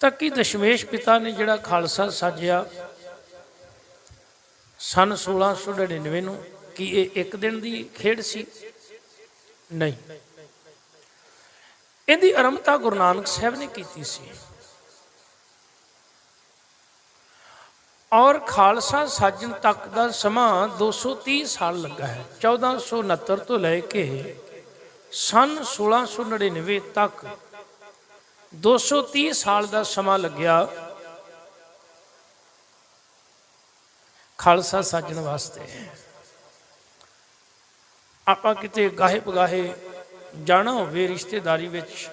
ਤਾਂ ਕਿ ਦਸ਼ਮੇਸ਼ ਪਿਤਾ ਨੇ ਜਿਹੜਾ ਖਾਲਸਾ ਸਾਜਿਆ ਸਨ 1699 ਨੂੰ, ਕਿ ਇਹ ਇੱਕ ਦਿਨ ਦੀ ਖੇਡ ਸੀ? ਨਹੀਂ। ਇਹਦੀ ਆਰੰਭਤਾ ਗੁਰੂ ਨਾਨਕ ਸਾਹਿਬ ਨੇ ਕੀਤੀ ਸੀ। ਔਰ ਖਾਲਸਾ ਸਾਜਣ ਤੱਕ ਦਾ ਸਮਾਂ 230 ਸਾਲ ਲੱਗਾ ਹੈ। 1469 ਤੋਂ ਲੈ ਕੇ ਸਨ 1699 ਤੱਕ 230 ਸਾਲ ਦਾ ਸਮਾਂ ਲੱਗਿਆ ਖਾਲਸਾ ਸਾਜਣ ਵਾਸਤੇ। ਆਪਾਂ ਕਿਤੇ ਗਾਹੇ ਪਗਾਹੇ ਜਾਣਾ ਹੋਵੇ ਰਿਸ਼ਤੇਦਾਰੀ ਵਿੱਚ,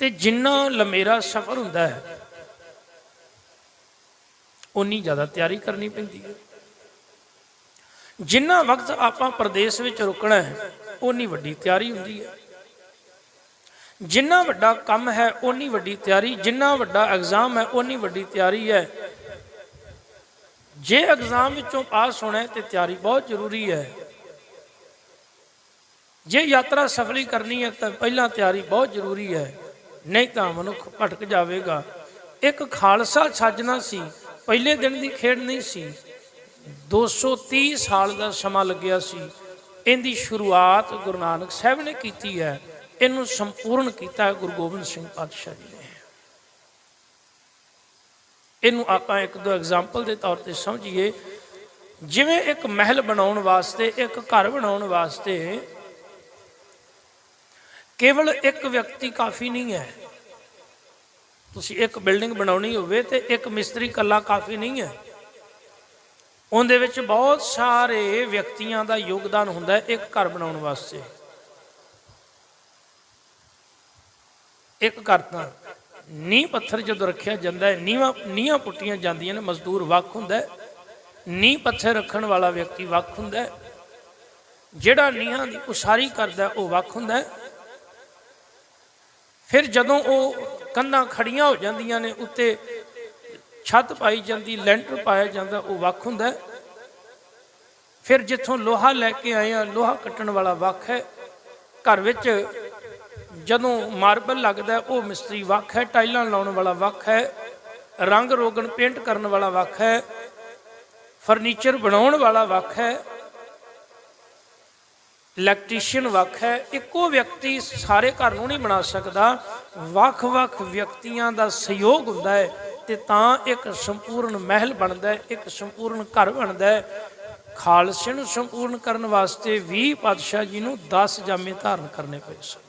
ਤੇ ਜਿੰਨਾ ਲੰਮੇਰਾ ਸਫ਼ਰ ਹੁੰਦਾ ਹੈ ਉਨੀ ਜ਼ਿਆਦਾ ਤਿਆਰੀ ਕਰਨੀ ਪੈਂਦੀ ਹੈ। ਜਿੰਨਾ ਵਕਤ ਆਪਾਂ ਪ੍ਰਦੇਸ਼ ਵਿੱਚ ਰੁਕਣਾ ਹੈ ਉਨੀ ਵੱਡੀ ਤਿਆਰੀ ਹੁੰਦੀ ਹੈ। ਜਿੰਨਾ ਵੱਡਾ ਕੰਮ ਹੈ ਉਨੀ ਵੱਡੀ ਤਿਆਰੀ। ਜਿੰਨਾ ਵੱਡਾ ਐਗਜ਼ਾਮ ਹੈ ਉਨੀ ਵੱਡੀ ਤਿਆਰੀ ਹੈ। ਜੇ ਐਗਜ਼ਾਮ ਵਿੱਚੋਂ ਪਾਸ ਹੋਣਾ ਹੈ, ਤੇ ਤਿਆਰੀ ਬਹੁਤ ਜ਼ਰੂਰੀ ਹੈ। ਜੇ ਯਾਤਰਾ ਸਫਲੀ ਕਰਨੀ ਹੈ, ਤਾਂ ਪਹਿਲਾਂ ਤਿਆਰੀ ਬਹੁਤ ਜ਼ਰੂਰੀ ਹੈ। ਨਹੀਂ ਤਾਂ ਮਨੁੱਖ ਭਟਕ ਜਾਵੇਗਾ। ਇੱਕ ਖਾਲਸਾ ਛੱਜਣਾ ਸੀ, ਪਹਿਲੇ ਦਿਨ ਦੀ ਖੇਡ ਨਹੀਂ ਸੀ। 230 ਸਾਲ ਦਾ ਸਮਾਂ ਲੱਗਿਆ ਸੀ। ਇਹਦੀ ਸ਼ੁਰੂਆਤ ਗੁਰੂ ਨਾਨਕ ਸਾਹਿਬ ਨੇ ਕੀਤੀ ਹੈ। ਇਹਨੂੰ ਸੰਪੂਰਨ ਕੀਤਾ ਗੁਰੂ ਗੋਬਿੰਦ ਸਿੰਘ ਪਾਤਸ਼ਾਹ ਜੀ ਨੇ। ਇਹਨੂੰ ਆਪਾਂ ਇੱਕ ਦੋ ਐਗਜ਼ਾਮਪਲ ਦੇ ਤੌਰ ਤੇ ਸਮਝੀਏ। ਜਿਵੇਂ ਇੱਕ ਮਹਿਲ ਬਣਾਉਣ ਵਾਸਤੇ, ਇੱਕ ਘਰ ਬਣਾਉਣ ਵਾਸਤੇ ਕੇਵਲ ਇੱਕ ਵਿਅਕਤੀ ਕਾਫੀ ਨਹੀਂ ਹੈ। ਤੁਸੀਂ ਇੱਕ ਬਿਲਡਿੰਗ ਬਣਾਉਣੀ ਹੋਵੇ ਤੇ ਇੱਕ ਮਿਸਤਰੀ ਕੱਲਾ ਕਾਫੀ ਨਹੀਂ ਹੈ। ਉਹਦੇ ਵਿੱਚ ਬਹੁਤ ਸਾਰੇ ਵਿਅਕਤੀਆਂ ਦਾ ਯੋਗਦਾਨ ਹੁੰਦਾ ਹੈ ਇੱਕ ਘਰ ਬਣਾਉਣ ਵਾਸਤੇ। ਇੱਕ ਘਰ ਤਾਂ ਨੀਂਹ ਪੱਥਰ ਜਦੋਂ ਰੱਖਿਆ ਜਾਂਦਾ ਹੈ ਨੀਹਾਂ ਨੀਹਾਂ ਪੁੱਟੀਆਂ ਜਾਂਦੀਆਂ ਨੇ, ਮਜ਼ਦੂਰ ਵੱਖ ਹੁੰਦਾ ਹੈ। ਨੀਂਹ ਪੱਥਰ ਰੱਖਣ ਵਾਲਾ ਵਿਅਕਤੀ ਵੱਖ ਹੁੰਦਾ ਹੈ। ਜਿਹੜਾ ਨੀਹਾਂ ਦੀ ਉਸਾਰੀ ਕਰਦਾ ਉਹ ਵੱਖ ਹੁੰਦਾ ਹੈ। ਫਿਰ ਜਦੋਂ ਉਹ ਕੰਨਾਂ ਖੜੀਆਂ ਹੋ ਜਾਂਦੀਆਂ ਨੇ, ਉੱਤੇ ਛੱਤ ਪਾਈ ਜਾਂਦੀ, ਲੈਂਟਰ ਪਾਇਆ ਜਾਂਦਾ, ਉਹ ਵੱਖ ਹੁੰਦਾ ਹੈ। ਫਿਰ ਜਿੱਥੋਂ ਲੋਹਾ ਲੈ ਕੇ ਆਏ ਆ ਲੋਹਾ ਕੱਟਣ ਵਾਲਾ ਵੱਖ ਹੈ। ਘਰ ਵਿੱਚ ਜਦੋਂ ਮਾਰਬਲ ਲੱਗਦਾ ਉਹ ਮਿਸਤਰੀ ਵੱਖ ਹੈ, ਟਾਈਲਾਂ ਲਾਉਣ ਵਾਲਾ ਵੱਖ ਹੈ, ਰੰਗ ਰੋਗਨ ਪੇਂਟ ਕਰਨ ਵਾਲਾ ਵੱਖ ਹੈ, ਫਰਨੀਚਰ ਬਣਾਉਣ ਵਾਲਾ ਵੱਖ ਹੈ, ਇਲੈਕਟ੍ਰੀਸ਼ੀਅਨ ਵੱਖ ਹੈ, ਇੱਕੋ ਵਿਅਕਤੀ ਸਾਰੇ ਘਰ ਨੂੰ ਨਹੀਂ ਬਣਾ ਸਕਦਾ। ਵੱਖ-ਵੱਖ ਵਿਅਕਤੀਆਂ ਦਾ ਸਹਿਯੋਗ ਹੁੰਦਾ ਹੈ ਤੇ ਤਾਂ ਇੱਕ ਸੰਪੂਰਨ ਮਹਿਲ ਬਣਦਾ ਹੈ, ਇੱਕ ਸੰਪੂਰਨ ਘਰ ਬਣਦਾ ਹੈ। ਖਾਲਸੇ ਨੂੰ ਸੰਪੂਰਨ ਕਰਨ ਵਾਸਤੇ 20 ਪਾਤਸ਼ਾਹ ਜੀ ਨੂੰ 10 ਜਾਮੇ ਧਾਰਨ ਕਰਨੇ ਪਏ ਸਨ।